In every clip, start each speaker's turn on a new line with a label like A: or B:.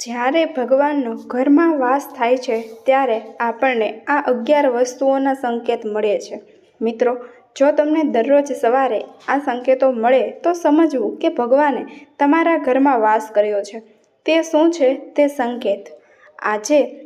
A: જ્યારે ભગવાનનો ઘરમાં વાસ થાય છે, ત્યારે આપણને આ અગિયાર વસ્તુઓના સંકેત મળે છે. મિત્રો, જો તમને દરરોજ સવારે આ સંકેતો મળે, તો સમજવું કે ભગવાને તમારા ઘરમાં વાસ કર્યો છે. તે શું છે? તે સંકેત. આજે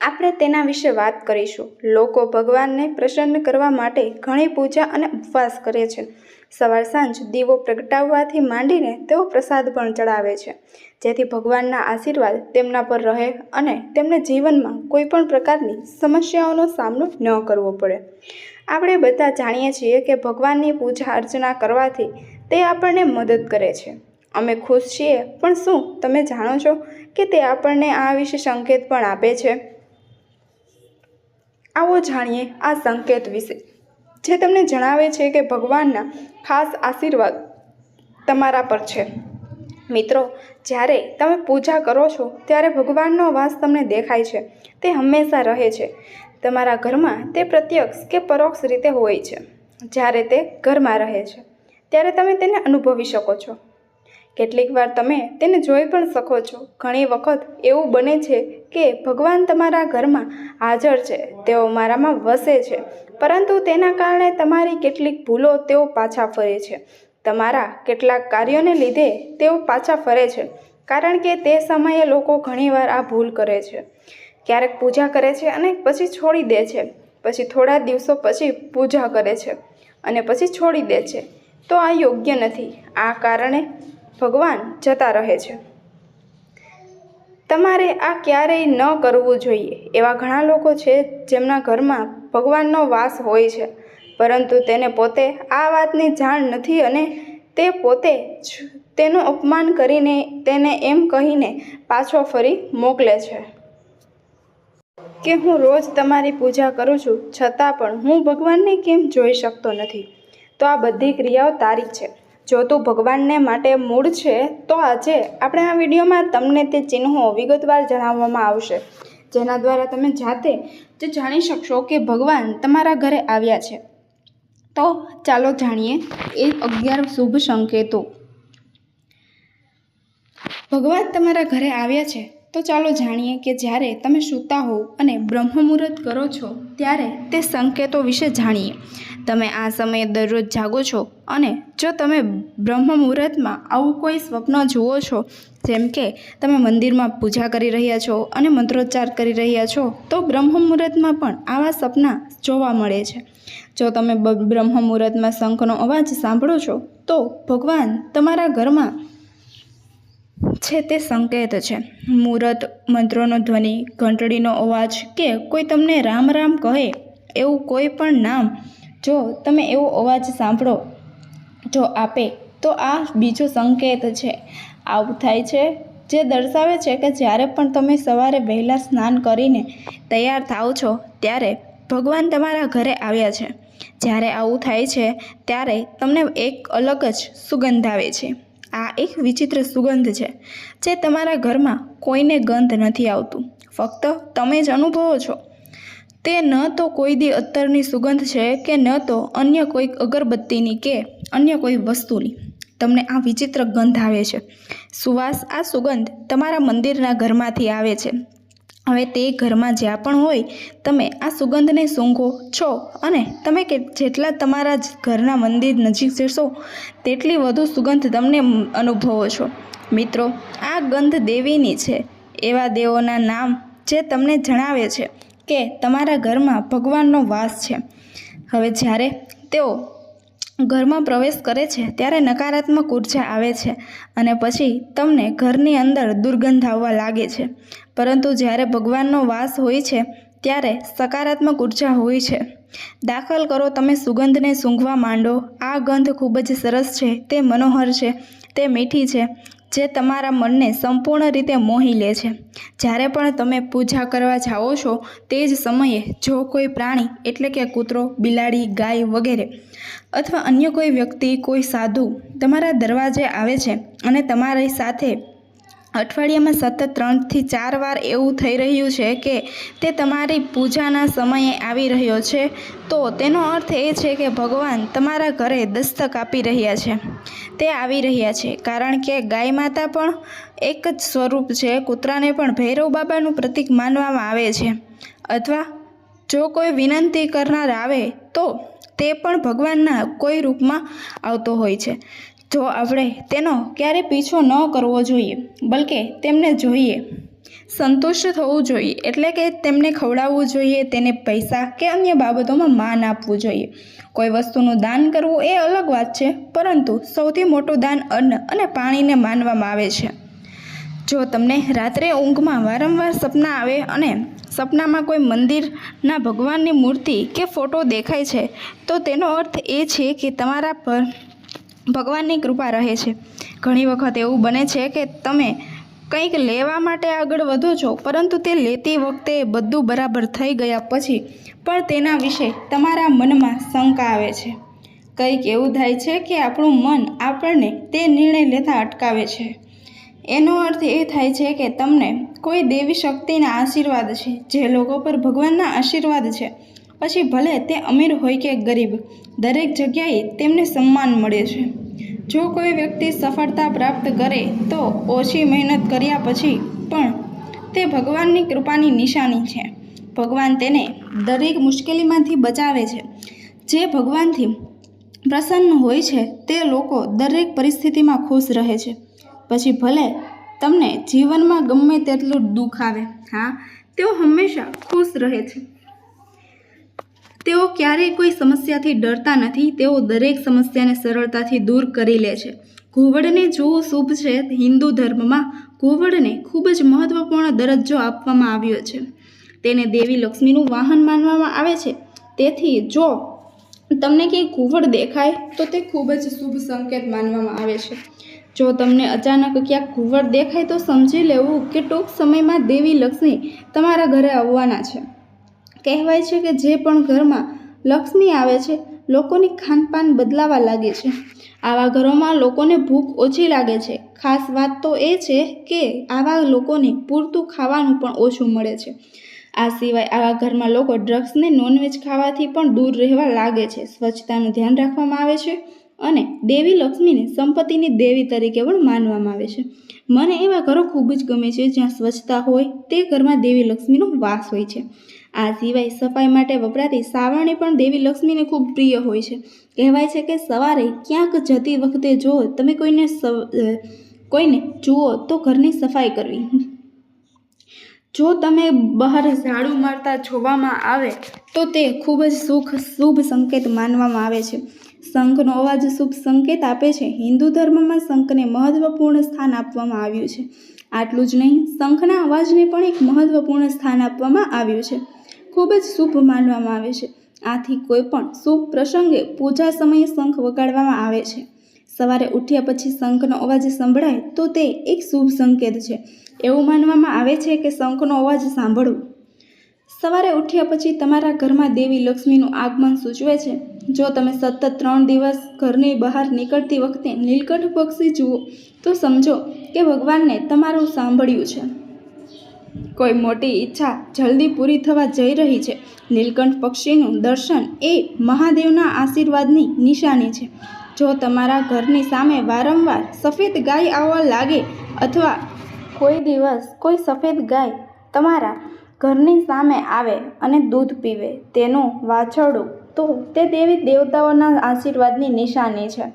A: આપણે તેના વિશે વાત કરીશું. લોકો ભગવાનને પ્રસન્ન કરવા માટે ઘણી પૂજા અને ઉપવાસ કરે છે. સવાર સાંજ દીવો પ્રગટાવવાથી માંડીને તેઓ પ્રસાદ પણ ચડાવે છે. જેથી ભગવાનના આશીર્વાદ તેમના પર રહે અને તેમને જીવનમાં કોઈ પણ પ્રકારની સમસ્યાઓનો સામનો ન કરવો પડે. આપણે બધા જાણીએ છીએ કે ભગવાનની પૂજા અર્ચના કરવાથી તે આપણને મદદ કરે છે. અમે ખુશ છીએ, પણ શું તમે જાણો છો કે તે આપણને આ વિશે સંકેત પણ આપે છે? આવો જાણીએ આ સંકેત વિશે. જે તમને જણાવે છે કે ભગવાનના ખાસ આશીર્વાદ તમારા પર છે. મિત્રો, જ્યારે તમે પૂજા કરો છો, ત્યારે ભગવાનનો વાસ તમને દેખાય છે. તે હંમેશા રહે છે. તમારા ઘરમાં તે પ્રત્યક્ષ કે પરોક્ષ રીતે હોય છે. જ્યારે તે ઘરમાં રહે છે, ત્યારે તમે તેને અનુભવી શકો છો. કેટલીક વાર તમે તેને જોઈ પણ શકો છો. ઘણી વખત એવું બને છે કે ભગવાન તમારા ઘરમાં હાજર છે, તેઓ મારામાં વસે છે, પરંતુ તેના કારણે તમારી કેટલીક ભૂલો તેઓ પાછા ફરે છે. તમારા કેટલાક કાર્યોને લીધે તેઓ પાછા ફરે છે, કારણ કે તે સમયે લોકો ઘણીવાર આ ભૂલ કરે છે. ક્યારેક પૂજા કરે છે અને પછી છોડી દે છે, પછી થોડા દિવસો પછી પૂજા કરે છે અને પછી છોડી દે છે. તો આ યોગ્ય નથી. આ કારણે ભગવાન જતા રહે છે. તમારે આ ક્યારેય ન કરવું જોઈએ. એવા ઘણા લોકો છે જેમના ઘરમાં ભગવાનનો વાસ હોય છે, પરંતુ તેને પોતે આ વાતની જાણ નથી અને તે પોતે જ તેનું અપમાન કરીને તેને એમ કહીને પાછો ફરી મોકલે છે. કે હું રોજ તમારી પૂજા કરું છું, છતાં પણ હું ભગવાનને કેમ જોઈ શકતો નથી? તો આ બધી ક્રિયાઓ તારી છે. જો તું ભગવાનને માટે મૂળ છે, તો આજે આપણે આ વિડીયોમાં તમને તે ચિહ્નો વિગતવાર જણાવવામાં આવશે. જેના દ્વારા તમે જાતે જ જાણી શકશો કે ભગવાન તમારા ઘરે આવ્યા છે. તો ચાલો જાણીએ એ અગિયાર શુભ સંકેતો. ભગવાન તમારા ઘરે આવ્યા છે. તો ચાલો જાણીએ કે જ્યારે તમે સૂતા હોવ અને બ્રહ્મ મુહૂર્ત કરો છો, ત્યારે તે સંકેતો વિશે જાણીએ. તમે આ સમયે દરરોજ જાગો છો અને જો તમે બ્રહ્મ મુહૂર્તમાં આવું કોઈ સ્વપ્ન જુઓ છો, જેમ કે તમે મંદિરમાં પૂજા કરી રહ્યા છો અને મંત્રોચ્ચાર કરી રહ્યા છો, તો બ્રહ્મ મુહૂર્તમાં પણ આવા સપના જોવા મળે છે. જો તમે બ્રહ્મ મુહૂર્તમાં શંખનો અવાજ સાંભળો છો, તો ભગવાન તમારા ઘરમાં છે તે સંકેત છે. મુહૂર્ત મંત્રોનો ધ્વનિ, ઘંટડીનો અવાજ કે કોઈ તમને રામ રામ કહે એવું કોઈ પણ નામ, જો તમે એવો અવાજ સાંભળો, જો આપે, તો આ બીજો સંકેત છે. આવું થાય છે. જે દર્શાવે છે કે જ્યારે પણ તમે સવારે વહેલા સ્નાન કરીને તૈયાર થાઓ છો, ત્યારે ભગવાન તમારા ઘરે આવ્યા છે. જ્યારે આવું થાય છે, ત્યારે તમને એક અલગ જ સુગંધ આવે છે. આ એક વિચિત્ર સુગંધ છે, જે તમારા ઘરમાં કોઈને ગંધ નથી આવતું. ફક્ત તમે જ અનુભવો છો. તે ન તો કોઈ દી અત્તરની સુગંધ છે કે ન તો અન્ય કોઈક અગરબત્તીની કે અન્ય કોઈ વસ્તુની. તમને આ વિચિત્ર ગંધ આવે છે. સુવાસ આ સુગંધ તમારા મંદિરના ઘરમાંથી આવે છે. હવે તે ઘરમાં જ્યાં પણ હોય, તમે આ સુગંધને સૂંઘો, છો અને તમે કે જેટલા તમારા ઘરના મંદિર નજીક જશો, તેટલી વધુ સુગંધ તમને અનુભવો છો. મિત્રો, આ ગંધ દેવીની છે. એવા દેવોના નામ જે તમને જણાવે છે કે તમારા ઘરમાં ભગવાનનો વાસ છે. હવે જ્યારે તેઓ ઘરમાં પ્રવેશ કરે છે ત્યારે નકારાત્મક ઊર્જા આવે છે અને પછી તમને ઘરની અંદર દુર્ગંધ આવવા લાગે છે. પરંતુ જ્યારે ભગવાનનો વાસ હોય છે ત્યારે સકારાત્મક ઊર્જા હોય છે. દાખલ કરો તમે સુગંધને સૂંઘવા માંડો. આ ગંધ ખૂબ જ સરસ છે, તે મનોહર છે, તે મીઠી છે, જે તમારા મનને સંપૂર્ણ રીતે મોહી લે છે. જ્યારે પણ તમે પૂજા કરવા જાઓ છો, તે જ સમયે જો કોઈ પ્રાણી, એટલે કે કૂતરો, બિલાડી, ગાય વગેરે અથવા અન્ય કોઈ વ્યક્તિ, કોઈ સાધુ તમારા દરવાજે આવે છે અને તમારી સાથે અઠવાડિયામાં સતત ત્રણથી ચાર વાર એવું થઈ રહ્યું છે કે તે તમારી પૂજાના સમયે આવી રહ્યો છે, તો તેનો અર્થ એ છે કે ભગવાન તમારા ઘરે દસ્તક આપી રહ્યા છે. તે આવી રહ્યા છે કારણ કે ગાય માતા પણ એક જ સ્વરૂપ છે, કૂતરાને પણ ભૈરવ બાબાનું પ્રતીક માનવામાં આવે છે. અથવા જો કોઈ વિનંતી કરનાર આવે તો તે પણ ભગવાનના કોઈ રૂપમાં આવતો હોય છે. જો આપણે તેનો ક્યારે પીછો ન કરવો જોઈએ, બલકે તેમને જોઈએ. સંતુષ્ટ થવું જોઈએ, એટલે કે તેમને ખવડાવવું જોઈએ, તેને પૈસા કે અન્ય બાબતોમાં માન આપવું જોઈએ. કોઈ વસ્તુનું દાન કરવું એ અલગ વાત છે, પરંતુ સૌથી મોટું દાન અન્ન અને પાણીને માનવામાં આવે છે. જો તમને રાત્રે ઊંઘમાં વારંવાર સપના આવે અને સપનામાં કોઈ મંદિરના ભગવાનની મૂર્તિ કે ફોટો દેખાય છે, તો તેનો અર્થ એ છે કે તમારા પર ભગવાનની કૃપા રહે છે. ઘણી વખત એવું બને છે કે તમે કંઈક લેવા માટે આગળ વધો છો, પરંતુ તે લેતી વખતે બધું બરાબર થઈ ગયા પછી પણ તેના વિશે તમારા મનમાં શંકા આવે છે. કંઈક એવું થાય છે કે આપણું મન આપણને તે નિર્ણય લેતા અટકાવે છે. એનો અર્થ એ થાય છે કે તમને કોઈ દેવી શક્તિના આશીર્વાદ છે, જે લોકો પર ભગવાનના આશીર્વાદ છે. પછી ભલે તે અમીર હોય કે ગરીબ, દરેક જગ્યાએ તેમને સન્માન મળે છે. જો કોઈ વ્યક્તિ સફળતા પ્રાપ્ત કરે, તો ઓછી મહેનત કર્યા પછી પણ તે ભગવાનની કૃપાની નિશાની છે. ભગવાન તેને દરેક મુશ્કેલીમાંથી બચાવે છે. જે ભગવાનથી પ્રસન્ન હોય છે, તે લોકો દરેક પરિસ્થિતિમાં ખુશ રહે છે. પછી ભલે તમને જીવનમાં ગમે તેટલું દુઃખ આવે, હા, તેઓ હંમેશા ખુશ રહે છે. તેઓ ક્યારેય કોઈ સમસ્યાથી ડરતા નથી, તેઓ દરેક સમસ્યાને સરળતાથી દૂર કરી લે છે. ઘુવડને જોવું શુભ છે. હિન્દુ ધર્મમાં ઘુવડને ખૂબ જ મહત્વપૂર્ણ દરજ્જો આપવામાં આવ્યો છે. તેને દેવી લક્ષ્મીનું વાહન માનવામાં આવે છે. તેથી જો તમને ક્યાંય ઘુવડ દેખાય, તો તે ખૂબ જ શુભ સંકેત માનવામાં આવે છે. જો તમને અચાનક ક્યાંક ઘુવડ દેખાય તો સમજી લેવું કે ટૂંક સમયમાં દેવી લક્ષ્મી તમારા ઘરે આવવાના છે. કહેવાય છે કે જે પણ ઘરમાં લક્ષ્મી આવે છે, લોકોની ખાનપાન બદલાવા લાગે છે. આવા ઘરોમાં લોકોને ભૂખ ઓછી લાગે છે. ખાસ વાત તો એ છે કે આવા લોકોને પૂરતું ખાવાનું પણ ઓછું મળે છે. આ સિવાય આવા ઘરમાં લોકો ડ્રગ્સને નોનવેજ ખાવાથી પણ દૂર રહેવા લાગે છે. સ્વચ્છતાનું ધ્યાન રાખવામાં આવે છે. અને દેવી લક્ષ્મીને સંપત્તિની દેવી તરીકે પણ માનવામાં આવે છે. મને એવા ઘરો ખૂબ જ ગમે છે જ્યાં સ્વચ્છતા હોય, તે ઘરમાં દેવી લક્ષ્મીનો વાસ હોય છે. આ સિવાય સફાઈ માટે વપરાતી સાવરણી પણ દેવી લક્ષ્મીને ખૂબ પ્રિય હોય છે. કહેવાય છે કે સવારે ક્યાંક જતી વખતે જો તમે કોઈને કોઈને જુઓ તો ઘરની સફાઈ કરવી. જો તમે બહાર ઝાડુ મારતા જોવામાં આવે તો તે ખૂબ જ સુખ, શુભ સંકેત માનવામાં આવે છે. શંખનો અવાજ શુભ સંકેત આપે છે. હિન્દુ ધર્મમાં શંખને મહત્વપૂર્ણ સ્થાન આપવામાં આવ્યું છે. આટલું જ નહીં શંખના અવાજને પણ એક મહત્વપૂર્ણ સ્થાન આપવામાં આવ્યું છે. ખૂબ જ શુભ માનવામાં આવે છે. આથી કોઈ પણ શુભ પ્રસંગે પૂજા સમયે શંખ વગાડવામાં આવે છે. સવારે ઉઠ્યા પછી શંખનો અવાજ સંભળાય તો તે એક શુભ સંકેત છે. એવું માનવામાં આવે છે કે શંખનો અવાજ સાંભળવો સવારે ઉઠ્યા પછી તમારા ઘરમાં દેવી લક્ષ્મીનું આગમન સૂચવે છે. જો તમે સતત ત્રણ દિવસ ઘરની બહાર નીકળતી વખતે નીલકંઠ પક્ષી જુઓ, તો સમજો કે ભગવાનને તમારું સાંભળ્યું છે. કોઈ મોટી ઈચ્છા જલ્દી પૂરી થવા જઈ રહી છે. નીલકંઠ પક્ષીનું દર્શન એ મહાદેવના આશીર્વાદની નિશાની છે. જો તમારા ઘરની સામે વારંવાર સફેદ ગાય આવવા લાગે અથવા કોઈ દિવસ કોઈ સફેદ ગાય તમારા ઘરની સામે આવે અને દૂધ પીવે, તેનું વાછરડું તો તે દેવી દેવતાઓના આશીર્વાદની નિશાની છે.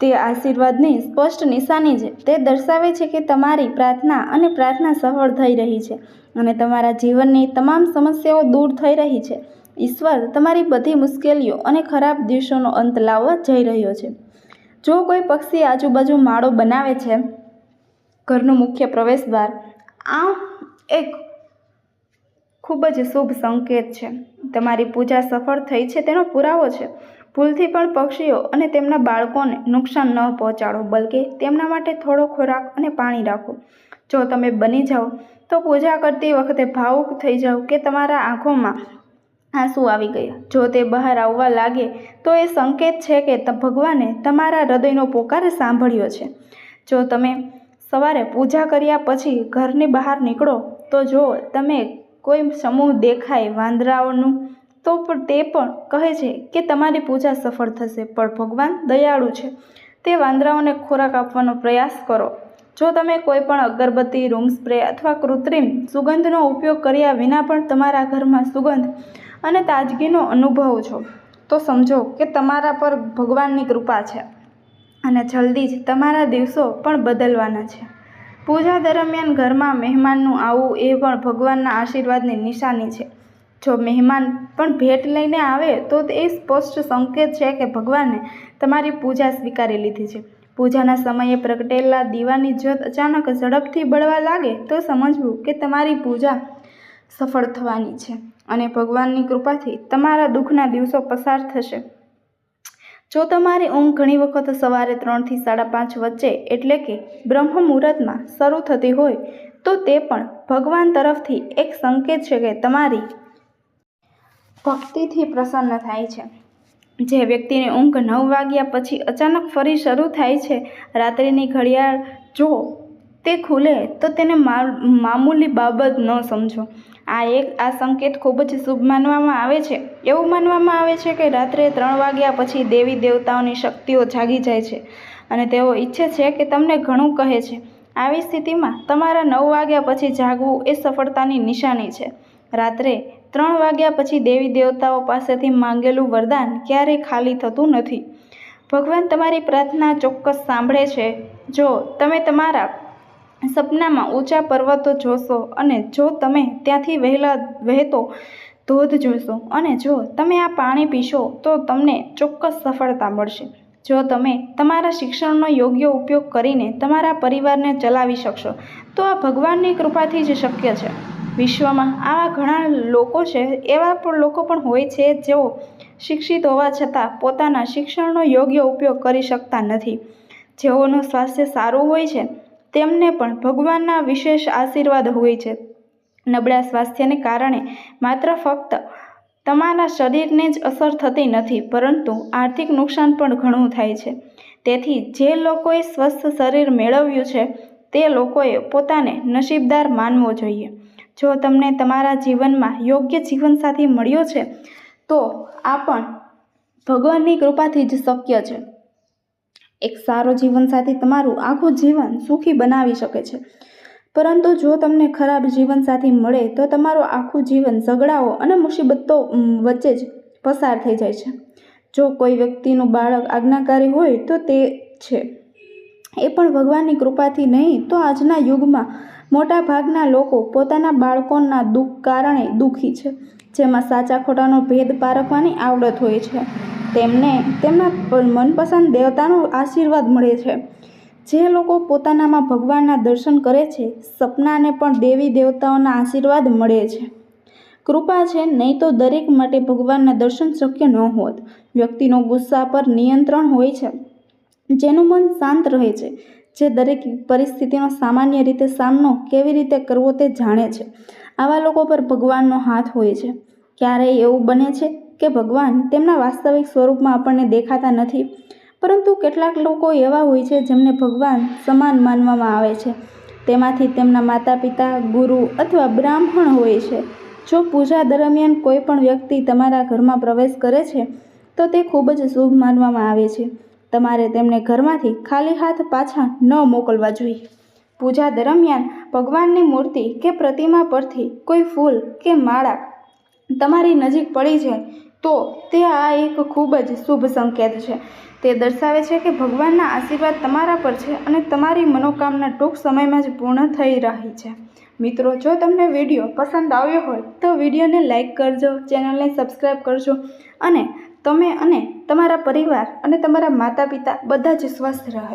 A: તે આશીર્વાદની સ્પષ્ટ નિશાની છે. તે દર્શાવે છે કે તમારી પ્રાર્થના અને પ્રાર્થના સફળ થઈ રહી છે અને તમારા જીવનની તમામ સમસ્યાઓ દૂર થઈ રહી છે. ઈશ્વર તમારી બધી મુશ્કેલીઓ અને ખરાબ દિવસોનો અંત લાવવા જઈ રહ્યો છે. જો કોઈ પક્ષી આજુબાજુ માળો બનાવે છે, ઘરનું મુખ્ય પ્રવેશદ્વાર, આ એક ખૂબ જ શુભ સંકેત છે. તમારી પૂજા સફળ થઈ છે તેનો પુરાવો છે. ભૂલથી પણ પક્ષીઓ અને તેમના બાળકોને નુકસાન ન પહોંચાડો, બલકે તેમના માટે થોડો ખોરાક અને પાણી રાખો. જો તમે બની જાઓ, તો પૂજા કરતી વખતે ભાવુક થઈ જાઓ કે તમારા આંખોમાં આંસુ આવી ગયા. જો તે બહાર આવવા લાગે, તો એ સંકેત છે કે ભગવાને તમારા હૃદયનો પોકાર સાંભળ્યો છે. જો તમે સવારે પૂજા કર્યા પછી ઘરની બહાર નીકળો, તો જો તમે કોઈ સમૂહ દેખાય વાંદરાઓનું, તો પણ તે પણ કહે છે કે તમારી પૂજા સફળ થશે, પણ ભગવાન દયાળુ છે. તે વાંદરાઓને ખોરાક આપવાનો પ્રયાસ કરો. જો તમે કોઈ પણ અગરબત્તી, રૂમ સ્પ્રે અથવા કૃત્રિમ સુગંધનો ઉપયોગ કર્યા વિના પણ તમારા ઘરમાં સુગંધ અને તાજગીનો અનુભવ છો, તો સમજો કે તમારા પર ભગવાનની કૃપા છે અને જલ્દી જ તમારા દિવસો પણ બદલવાના છે. પૂજા દરમિયાન ઘરમાં મહેમાનનું આવવું એ પણ ભગવાનના આશીર્વાદની નિશાની છે. જો મહેમાન પણ ભેટ લઈને આવે, તો એ સ્પષ્ટ સંકેત છે કે ભગવાને તમારી પૂજા સ્વીકારી લીધી છે. પૂજાના સમયે પ્રગટેલા દીવાની જ્યોત અચાનક ઝડપથી બળવા લાગે, તો સમજવું કે તમારી પૂજા સફળ થવાની છે અને ભગવાનની કૃપાથી તમારા દુઃખના દિવસો પસાર થશે. જો તમારી ઊંઘ ઘણી વખત સવારે ત્રણથી સાડા પાંચ વચ્ચે એટલે કે બ્રહ્મ મુહૂર્તમાં શરૂ થતી હોય, તો તે પણ ભગવાન તરફથી એક સંકેત છે કે તમારી ભક્તિથી પ્રસન્ન થાય છે. જે વ્યક્તિને ઊંઘ નવ વાગ્યા પછી અચાનક ફરી શરૂ થાય છે, રાત્રિની ઘડિયાળ જો તે ખુલે, તો તેને મા- મામૂલી બાબત ન સમજો. આ એક, આ સંકેત ખૂબ જ શુભ માનવામાં આવે છે. એવું માનવામાં આવે છે કે રાત્રે ત્રણ વાગ્યા પછી દેવી દેવતાઓની શક્તિઓ જાગી જાય છે અને તેઓ ઈચ્છે છે કે તમને ઘણું કહે છે. આવી સ્થિતિમાં તમારા નવ વાગ્યા પછી જાગવું એ સફળતાની નિશાની છે. રાત્રે ત્રણ વાગ્યા પછી દેવી દેવતાઓ પાસેથી માંગેલું વરદાન ક્યારેય ખાલી થતું નથી. ભગવાન તમારી પ્રાર્થના ચોક્કસ સાંભળે છે. જો તમે તમારા સપનામાં ઊંચા પર્વતો જોશો અને જો તમે ત્યાંથી વહેલા વહેતો ધોધ જોશો અને જો તમે આ પાણી પીશો તો તમને ચોક્કસ સફળતા મળશે. જો તમે તમારા શિક્ષણનો યોગ્ય ઉપયોગ કરીને તમારા પરિવારને ચલાવી શકશો, તો આ ભગવાનની કૃપાથી જ શક્ય છે. વિશ્વમાં આવા ઘણા લોકો છે, એવા પણ લોકો પણ હોય છે જેઓ શિક્ષિત હોવા છતાં પોતાના શિક્ષણનો યોગ્ય ઉપયોગ કરી શકતા નથી. જેઓનું સ્વાસ્થ્ય સારું હોય છે તેમને પણ ભગવાનના વિશેષ આશીર્વાદ હોય છે. નબળા સ્વાસ્થ્યને કારણે માત્ર ફક્ત તમારા શરીરને જ અસર થતી નથી, પરંતુ આર્થિક નુકસાન પણ ઘણું થાય છે. તેથી જે લોકોએ સ્વસ્થ શરીર મેળવ્યું છે, તે લોકોએ પોતાને નસીબદાર માનવો જોઈએ. જો તમને તમારા જીવનમાં યોગ્ય જીવનસાથી મળ્યો છે, તો આ પણ ભગવાનની કૃપાથી જ શક્ય છે. એક સારો જીવનસાથી તમારું આખું જીવન સુખી બનાવી શકે છે. પરંતુ જો તમને ખરાબ જીવનસાથી મળે, તો તમારું આખું જીવન ઝઘડાઓ અને મુસીબતો વચ્ચે જ પસાર થઈ જાય છે. જો કોઈ વ્યક્તિનું બાળક આજ્ઞાકારી હોય, તો તે છે. એ પણ ભગવાનની કૃપાથી નહીં, તો આજના યુગમાં મોટા ભાગના લોકો પોતાના બાળકોના દુઃખ કારણે દુઃખી છે. જેમાં સાચા ખોટાનો ભેદ પારખવાની આવડત હોય છે. તેમને, તેમના મનપસંદ દેવતાનો આશીર્વાદ મળે છે. જે લોકો પોતાનામાં ભગવાનના દર્શન કરે છે, સપનાને પણ દેવી દેવતાઓના આશીર્વાદ મળે છે. કૃપા છે, નહીં તો દરેક માટે ભગવાનના દર્શન શક્ય ન હોત. વ્યક્તિનો ગુસ્સા પર નિયંત્રણ હોય છે. જેનું મન શાંત રહે છે. જે દરેક પરિસ્થિતિનો સામાન્ય રીતે સામનો કેવી રીતે કરવો તે જાણે છે. આવા લોકો પર ભગવાનનો હાથ હોય છે. ક્યારેય એવું બને છે કે ભગવાન તેમના વાસ્તવિક સ્વરૂપમાં આપણને દેખાતા નથી? પરંતુ કેટલાક લોકો એવા હોય છે જેમને ભગવાન સમાન માનવામાં આવે છે. તેમાંથી તેમના માતા પિતા ગુરુ અથવા બ્રાહ્મણ હોય છે. જો પૂજા દરમિયાન કોઈ પણ વ્યક્તિ તમારા ઘરમાં પ્રવેશ કરે છે, તો તે ખૂબ જ શુભ માનવામાં આવે છે. તમારે તેમને ઘરમાંથી ખાલી હાથ પાછા ન મોકલવા જોઈએ. પૂજા દરમિયાન ભગવાનની મૂર્તિ કે પ્રતિમા પરથી કોઈ ફૂલ કે માળા તમારી નજીક પડી જાય તો તે આ એક ખૂબ જ શુભ સંકેત છે. તે દર્શાવે છે કે ભગવાનના આશીર્વાદ તમારા પર છે અને તમારી મનોકામના ટૂંક સમયમાં જ પૂર્ણ થઈ રહી છે. મિત્રો, જો તમને વીડિયો પસંદ આવ્યો હોય, તો વિડીયોને લાઇક કરજો, ચેનલને સબસ્ક્રાઈબ કરજો અને તમે અને તમારા પરિવાર અને તમારા માતા પિતા બધા જ સ્વસ્થ રહે.